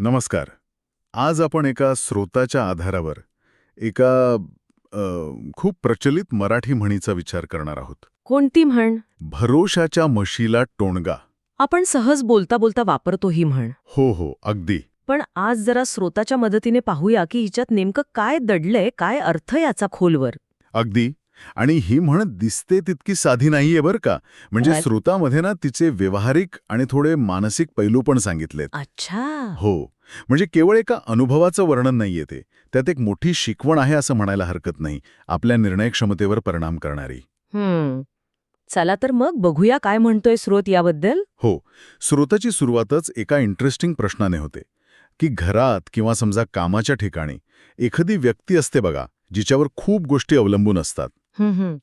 नमस्कार. आज आपण एका स्रोताच्या आधारावर एका अ, खूप प्रचलित मराठी म्हणीचा विचार करणार आहोत. कोणती म्हण? भरोशाच्या म्हशीला टोणगा. आपण सहज बोलता बोलता वापरतो ही म्हण. हो हो अगदी. पण आज जरा स्रोताच्या मदतीने पाहूया की हिच्यात नेमकं काय दडलंय काय अर्थ याचा खोलवर? अगदी. आणि ही म्हण दिसते तितकी साधी नाहीये बरं का. म्हणजे बर. स्रोतामध्ये ना तिचे व्यवहारिक आणि थोडे मानसिक पैलू पण सांगितलेत. अच्छा. हो. म्हणजे केवळ एका अनुभवाचं वर्णन नाहीये ते. त्यात एक मोठी शिकवण आहे असं म्हणायला हरकत नाही. आपल्या निर्णय क्षमतेवर परिणाम करणारी. हम्म. चला तर मग बघूया काय म्हणतोय स्रोत याबद्दल. हो. स्रोताची सुरुवातच एका इंटरेस्टिंग प्रश्नाने होते. की घरात किंवा समजा कामाच्या ठिकाणी एखादी व्यक्ती असते बघा जिच्यावर खूप गोष्टी अवलंबून असतात.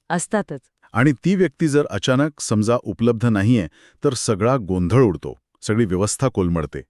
असतातच. आणि ती व्यक्ती जर अचानक समजा उपलब्ध नाहीये तर सगळा गोंधळ उडतो. सगळी व्यवस्था कोलमडते.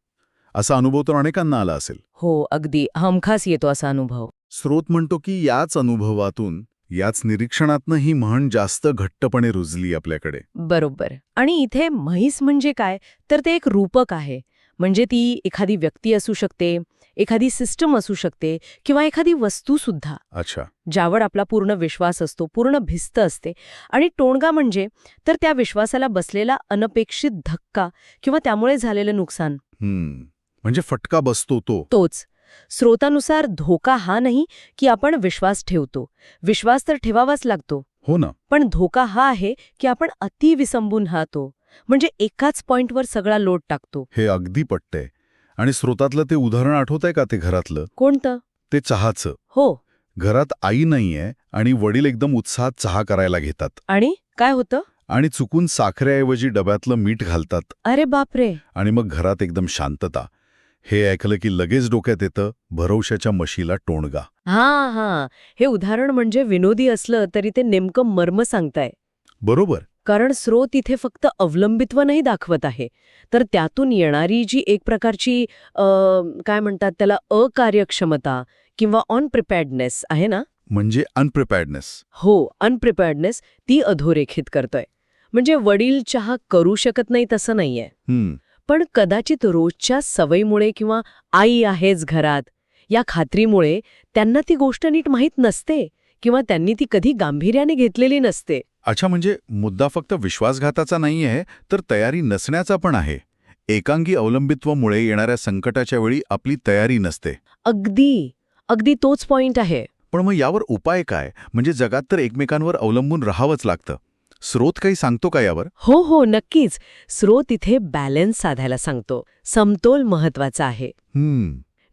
असा अनुभव तर अनेकांना आला असेल. हो अगदी. हमखास येतो असा अनुभव. स्रोत म्हणतो की याच अनुभवातून याच निरीक्षणातनं ही म्हण जास्त घट्टपणे रुजली आपल्याकडे. बरोबर. आणि इथे म्हैस म्हणजे काय? तर ते एक रूपक आहे. म्हणजे ती एखादी व्यक्ती असू शकते एखादी सिस्टम असू शकते किंवा एखादी वस्तू सुद्धा. अच्छा. ज्यावर आपला पूर्ण विश्वास असतो पूर्ण भिस्त असते. आणि टोणगा म्हणजे तर त्या विश्वासाला बसलेला अनपेक्षित धक्का किंवा त्यामुळे झालेलं नुकसान. म्हणजे फटका बसतो तो. तोच. स्रोतानुसार धोका हा नाही की आपण विश्वास ठेवतो. विश्वास तर ठेवावाच लागतो. हो ना. पण धोका हा आहे की आपण अति विसंबून राहतो. म्हणजे एकाच पॉइंटवर सगळा लोड टाकतो. हे अगदी पटतंय. आणि स्रोतातलं ते उदाहरण आठवतंय का ते घरातलं? कोणतं? ते चहाचं. हो. घरात आई नाहीये आणि वडील एकदम उत्साहात चहा करायला घेतात. आणि? काय होतं? आणि चुकून साखरेऐवजी डब्यातलं मीठ घालतात. अरे बापरे! आणि मग घरात एकदम शांतता. हे ऐकलं की लगेच डोक्यात येतं भरवशाच्या म्हशीला टोणगा. हा हा. हे उदाहरण म्हणजे विनोदी असलं तरी ते नेमकं मर्म सांगताय. बरोबर. कारण स्रोत इथे फक्त अवलंबित्व नाही दाखवत आहे. तर त्यातून येणारी जी एक प्रकारची काय म्हणतात त्याला अकार्यक्षमता किंवा ऑन प्रिपेअर्डनेस आहे ना? म्हणजे अनप्रिपेअर्डनेस हो अनप्रिपेअर्डनेस ती अधोरेखित करतोय. म्हणजे वडील चहा करू शकत नाही तसं नाहीये. पण कदाचित रोजच्या सवयीमुळे किंवा आई आहेच घरात या खात्रीमुळे त्यांना ती गोष्ट नीट माहीत नसते. किंवा त्यांनी ती कधी गांभीर्याने घेतलेली नसते. अच्छा म्हणजे मुद्दा फक्त विश्वासघाताचा नाहीये तर तयारी नसण्याचा पण आहे. एकांगी अवलंबित्वामुळे येणाऱ्या संकटाच्या वेळी आपली तयारी नसते. अगदी अगदी तोच पॉइंट आहे. पण मग यावर उपाय काय? म्हणजे जगात तर एकमेकांवर अवलंबून राहावंच लागतं. स्रोत काही सांगतो का यावर? हो हो नक्कीच. स्रोत इथे बॅलन्स साधायला सांगतो. समतोल महत्त्वाचा आहे.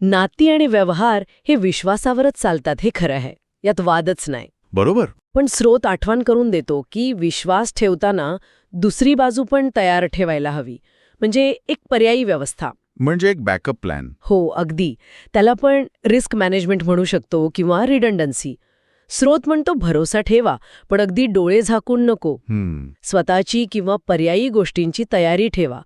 नाती आणि व्यवहार हे विश्वासावरच चालतात हे खरं आहे. यात वादच नाही. बरोबर. पण स्रोत आठवण करून देतो की विश्वास ठेवताना दुसरी बाजू पण तयार ठेवायला हवी. म्हणजे एक पर्यायी व्यवस्था. म्हणजे एक बॅकअप प्लॅन. हो अगदी. त्याला पण रिस्क मॅनेजमेंट म्हणू शकतो किंवा रिडंडन्सी. स्रोत म्हणतो भरोसा ठेवा पण अगदी डोळे झाकून नको. स्वतःची किंवा पर्यायी गोष्टींची तयारी ठेवा.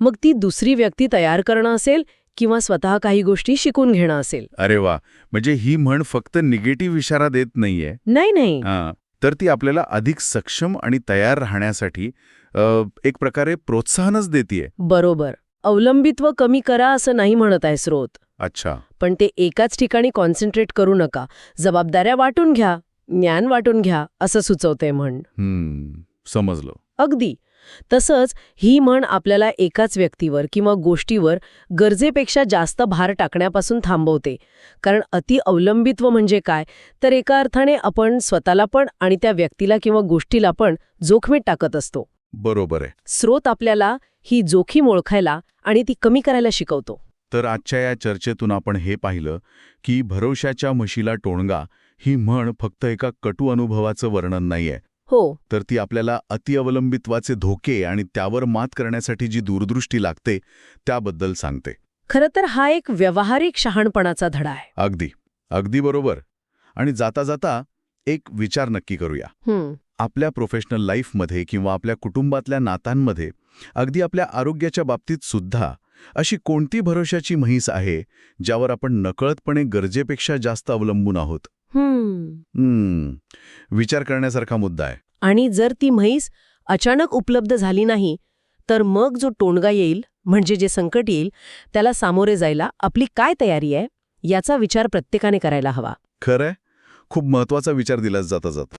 मग ती दुसरी व्यक्ती तयार करणं असेल किंवा स्वतः काही गोष्टी शिकून घेणं असेल. अरे वा. म्हणजे ही म्हण फक्त निगेटिव्ह इशारा देत नाहीये. नाही नाही. हां, तर ती आपल्याला अधिक सक्षम आणि तयार राहण्यासाठी अ, एक प्रकारे प्रोत्साहनच देतीये. बरोबर. अवलंबित्व कमी करा असं नाही म्हणत आहे स्रोत. अच्छा. पण ते एकाच ठिकाणी कॉन्सन्ट्रेट करू नका. जबाबदाऱ्या वाटून घ्या ज्ञान वाटून घ्या असं सुचवते म्हण. हम्म. समजलं. अगदी. तसंच ही म्हण आपल्याला एकाच व्यक्तीवर किंवा गोष्टीवर गरजेपेक्षा जास्त भार टाकण्यापासून थांबवते. कारण अति अवलंबित्व म्हणजे काय? तर एका अर्थाने आपण स्वतःला पण आणि त्या व्यक्तीला किंवा गोष्टीला पण जोखमीत टाकत असतो. बरोबर आहे. स्रोत आपल्याला ही जोखीम ओळखायला आणि ती कमी करायला शिकवतो. तर आजच्या या चर्चेतून आपण हे पाहिलं की भरोशाच्या म्हशीला टोणगा ही म्हण फक्त एका कटू अनुभवाचं वर्णन नाहीये. हो. तर ती आपल्याला अतिअवलंबित्वाचे धोके आणि त्यावर मात करण्यासाठी जी दूरदृष्टी लागते त्याबद्दल सांगते. खरं तर हा एक व्यावहारिक शहाणपणाचा धडा आहे. अगदी. अगदी बरोबर. आणि जाता जाता एक विचार नक्की करूया. आपल्या प्रोफेशनल लाईफमध्ये किंवा आपल्या कुटुंबातल्या नातांमध्ये अगदी आपल्या आरोग्याच्या बाबतीत सुद्धा अशी कोणती भरोशाची म्हैस आहे ज्यावर आपण नकळतपणे गरजेपेक्षा जास्त अवलंबून आहोत. हम्म, विचार करण्यासारखा मुद्दा आहे. आणि जर ती म्हैस अचानक उपलब्ध झाली नाही तर मग जो टोणगा येईल म्हणजे जे संकट येईल त्याला सामोरे जायला आपली काय तयारी आहे याचा विचार प्रत्येकाने करायला हवा. खरंय? खूप महत्त्वाचा विचार दिलाच जाता जात.